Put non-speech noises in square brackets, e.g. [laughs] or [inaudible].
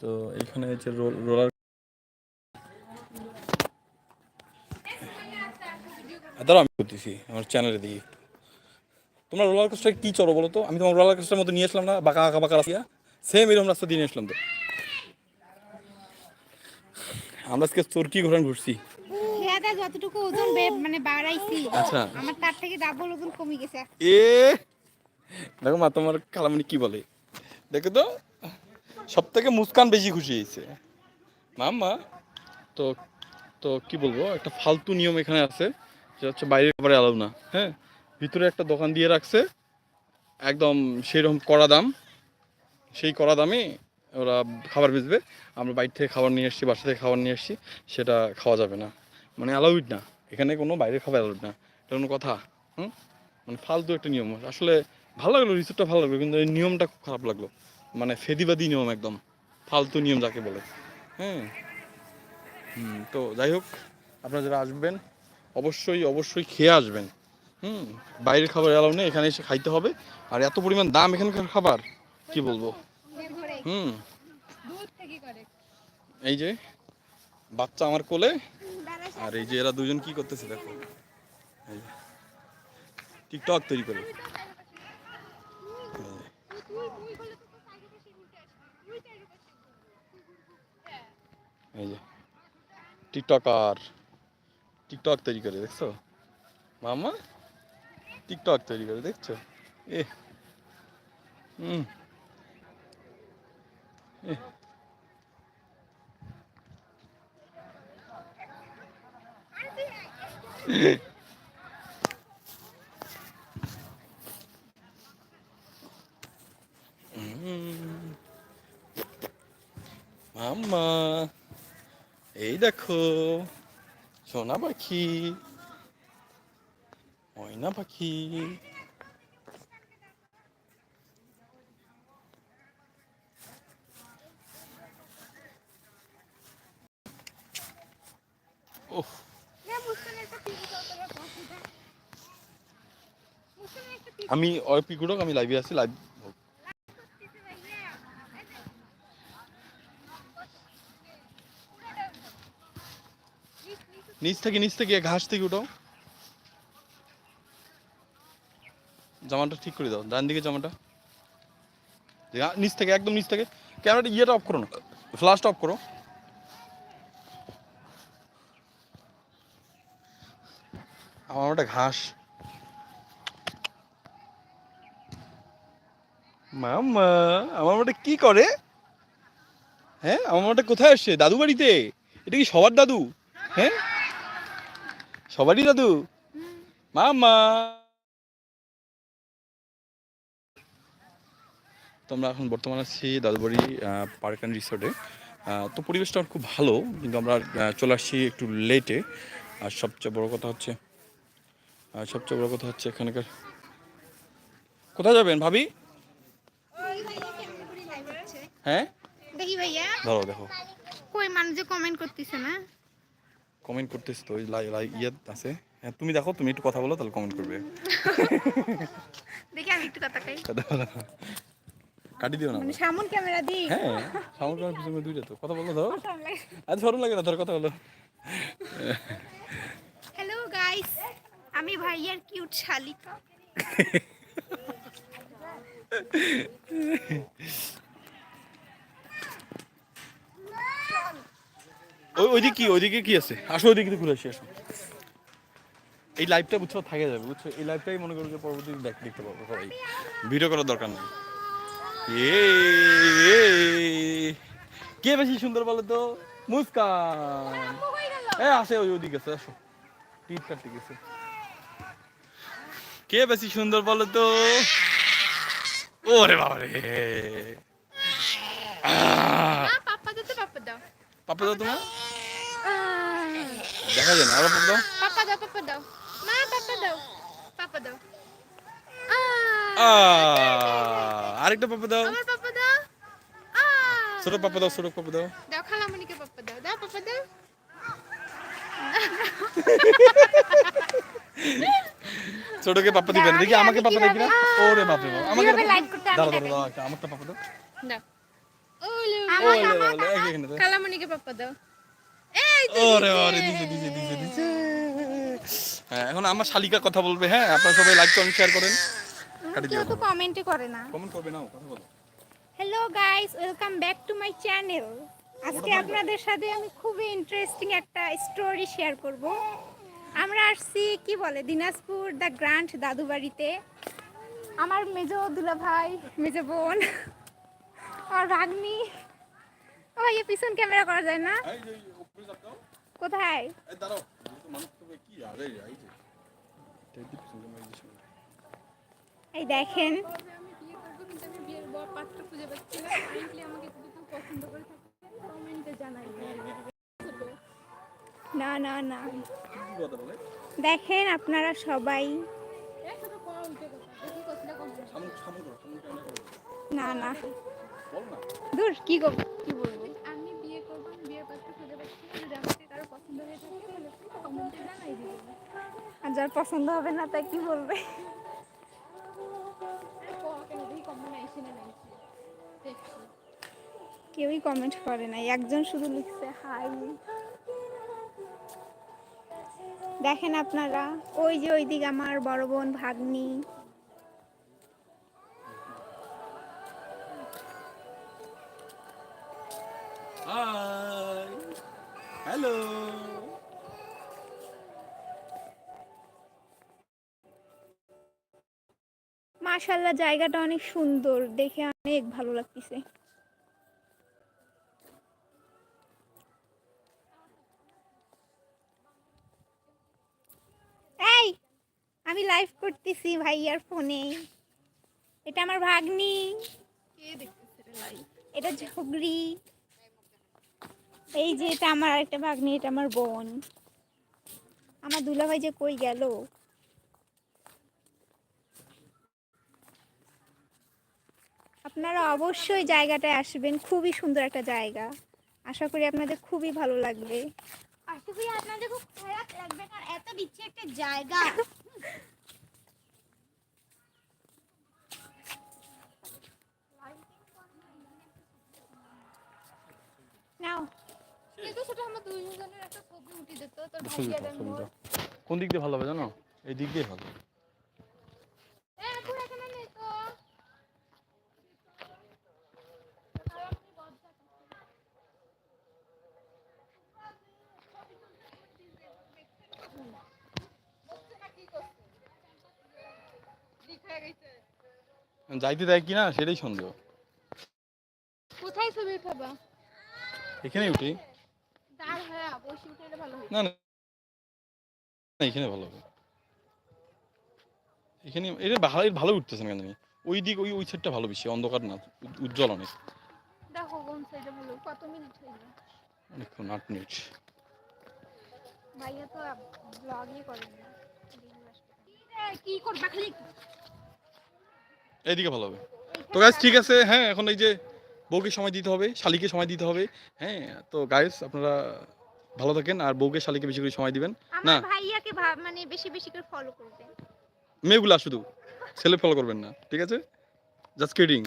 তো এখানে হচ্ছে রোলার দাঁড়াও আমি করতেছি আমার চ্যানেলে দিই তোমরা রোলার কোস্টার কি চলো বলো তো? আমি তোমার রোলার কোস্টার মতো নিয়ে আসলাম না বাঁকা আঁকা বাঁকা রাস্তা। সেম এরকম রাস্তা দিয়ে নিয়ে আসলাম তো। আমরা আজকে চরকি ঘোরান ঘুরছি। যতটুকু ওজন মানে বাড়াইছি আচ্ছা। আমার তার থেকে ডাবল ওজন কমে গেছে। এ! দেখো মা তোমার কালামানি কি বলে? দেখো তো। সব থেকে মুস্কান বেশি খুশি হয়েছে। মাম্মা? তো তো কি বলব, একটা ফালতু নিয়ম এখানে আছে যেটা হচ্ছে বাইরের খাবারে আলাদা না। হ্যাঁ? ভিতরে একটা দোকান দিয়ে রাখছে, একদম সেই রকম কড়া দাম, সেই কড়া দামে ওরা খাবার বেচবে। আমরা বাইরে থেকে খাবার নিয়ে এসেছি বাসা থেকে খাবার নিয়ে এসেছি সেটা খাওয়া যাবে না। মানে অ্যালাউড না। এখানে কোনো বাইরের খাবার অ্যালাউড না। এটা কোনো কথা, হুম? মানে ফালতু একটা নিয়ম। আসলে ভালো লাগল রিসোর্টটা ভালো লাগল, কিন্তু এই নিয়মটা খুব খারাপ লাগল। মানে ফেদিবাদী নিয়ম একদম। ফালতু নিয়ম যাকে বলে। হ্যাঁ? হুম, তো যাই হোক, আপনারা যারা আসবেন, অবশ্যই অবশ্যই খেয়ে আসবেন। হুম, বাইরের খাবার এলাও নেই, এখানে এসে খাইতে হবে। আর এত পরিমাণ দাম এখানকার খাবার, কি বলব? হুম। এই যে, বাচ্চা আমার কোলে। আর এই যে এরা দুজন কি করতেছে, দেখো। টিকটক তৈরি করে। এই যে। টিকটকার। টিকটক তৈরি করে, দেখছ? মামা, টিকটক তৈরি করে, দেখছ? এ হুম এ হুম। [laughs] মাম্মা এই দেখো সোনা পাখি ময়না পাখি। আমি ওই পিকুডক আমি লাইভে আছি লাইভ নিচ থেকে নিচ থেকে, ঘাস থেকে উঠাও। জামাটা ঠিক করে দাও, ডান দিকে জামাটা। নিচ থেকে, একদম নিচ থেকে। ক্যামেরাটা ইয়েটা অফ করো না ফ্লাশটা অফ করো। আমার ওটা ঘাস। মাম্মা, আমার ওটা কি করে? হ্যাঁ আমার ওটা কোথায় আসছে? দাদু বাড়িতে? এটা কি সবার দাদু? হ্যাঁ? সবারই দাদু। মাম্মা। তো আমরা এখন বর্তমানে আছি দাদুবাড়ি পার্ক অ্যান্ড রিসোর্টে। তো পরিবেশটা আমার খুব ভালো কিন্তু আমরা চলে আসছি একটু লেটে আর সবচেয়ে বড় কথা হচ্ছে আর সবচেয়ে বড় কথা হচ্ছে এখানকার। কোথায় যাবেন ভাবি? হ্যাঁ? দেখি ভাইয়া। ধরো দেখো। কই মানুষ যে কমেন্ট করতেছে না? কমেন্ট করতেছ তো লাই লাই ইয়ে আছে। হ্যাঁ তুমি দেখো তুমি একটু কথা বলো তাহলে কমেন্ট করবে। দেখি আমি একটু কথা কই। কথা বলো কাটি দিও না মানে সামন ক্যামেরা দি হ্যাঁ সামনে তোমার পিছনে দুইটা তো। কথা বলো ধরো। আজ সরু লাগে না ধর কথা বলো। হ্যালো গাইস আমি ভাইয়ার কিউট শালিকা। [laughs] ওইদিকে কি ওইদিকে কি আছে? আসো ওইদিকে ঘুরে আসি আসো। এই লাইভটা বুঝছ থাকে যাবে বুঝছ? এই লাইভটাই মনে করো যে পরবর্তী দেখ দেখতে পাবো সবাই। ভিডিও করার দরকার নেই। কে বেশি সুন্দর বলো তো? মুস্কান। এ আসে ওই ওইদিকে আছে আসো। টিপ কাটতে গেছে কে বেশি সুন্দর বলো তো? ওরে বাবা রে পাপ্পা দাও তো দাও। পাপা দাও তোমার? দেখা যায় না আরও পাপা দাও পাপ্পা দাও পাপ্পা দাও মা পাপ্পা দাও পাপ্পা দাও আরেকটা পাপা দাও আমার পাপ্পা দাও ছোট পাপা দাও ছোট পাপা দাও দাও খালামণিকে পাপ্পা দাও দাও পাপ্পা দাও ছোটকে পাপা দিবেন দেখি আমাকে আমি পাপা দেখি না ওরে বাপ আমাকে পাপা like করতে দাও দাও দাও আমারটা পাপা দাও দাও ওলে ওলে তো। কালামণিকে পাপ্পা দাও ওরে ওরে দিছে দিছে দিছে দিছে। হ্যাঁ এখন আমার শালিকা কথা বলবে হ্যাঁ? আপনারা সবাই লাইক কমেন্ট শেয়ার করেন। কেউ তো কমেন্টই করে না। কমেন্ট করবে নাও কথা বলো। Hello guys welcome back to my channel আজকে আপনাদের সাথে আমি খুবই ইন্টারেস্টিং একটা স্টোরি শেয়ার করব। আমরা আসছি কি বলে দিনাজপুর দ্য গ্রান্ট দাদু বাড়িতে আমার মেজো দুলা ভাই মেজো বোন আর রাগনি। ও ভাই পিছন ক্যামেরা করা যায় না? কোথায়? এই দাঁড়াও মানুষ তো কি? আরে এই যে। এই দেখেন আমি বিয়ে করব কিন্তু আমি বিয়ের বর পাত্র খুঁজে পাচ্ছি না কাইন্ডলি আমাকে যদি কেউ পছন্দ করে। থাকে কমেন্টে জানাই না। না না কি দেখেন আপনারা সবাই একসাথে কম উল্টে কথা দেখি যার পছন্দ হবে না, তাই কি বলবে? কেউই কমেন্ট করে নাই, একজন শুধু লিখছে হাই দেখেন আপনারা, ওই যে ওইদিকে আমার বড় বোন ভাগ্নি। মাশাল্লাহ জায়গাটা অনেক সুন্দর। দেখে অনেক ভালো লাগতেছে। এই আমি লাইভ করতেছি ভাইয়ার ফোনে এটা আমার ভাগ্নি। এটা ঝগড়ি। এই যে এটা আমার একটা ভাগ্নি এটা আমার বোন। আমার দুলাভাই যে কই গেল? আপনারা অবশ্যই জায়গাটায় আসবেন। খুবই সুন্দর একটা জায়গা। আশা করি আপনাদের খুবই ভালো লাগবে। আশা করি আপনাদের খুব খারাপ লাগবে কারণ এত বিচ্ছে একটা জায়গা। নাও। কিন্তু সেটা আমার দুইজনের একটা ছবি উঠে দিত তোর ভাইয়া দেন কোন দিক দিয়ে ভালো হবে জানো? এই দিক দিয়ে ভালো। যাইতে দেয় কিনা সেটাই সন্দেহ। কোথায় ছবি উঠাবা? এখানেই উঠি। দাঁড় হ্যাঁ বসে উঠে ভালো হয়। না না। না, এখানে ভালো হবে। এখানে এটা ভালো ভালো উঠতেছে না কেন জানি। ওই দিক ওই ওই সাইডটা ভালো বেশি অন্ধকার না উজ্জ্বল অনেক। দেখো কোন সাইডে ভালো কত মিনিট হইল অনেকক্ষণ আট মিনিট ভাইয়া তো ব্লগই করেন না। কি করবা খালি? এইদিকে ভালো হবে। তো গাইজ ঠিক আছে হ্যাঁ এখন এই যে বউকে সময় দিতে হবে শালিকে সময় দিতে হবে হ্যাঁ তো গাইস আপনারা ভালো থাকেন আর বউকে শালিকে বেশি করে সময় দিবেন। না। ভাইয়াকে মানে বেশি বেশি করে ফলো করবেন। মেয়েগুলা শুধু ছেলে ফলো করবেন না ঠিক আছে? Just kidding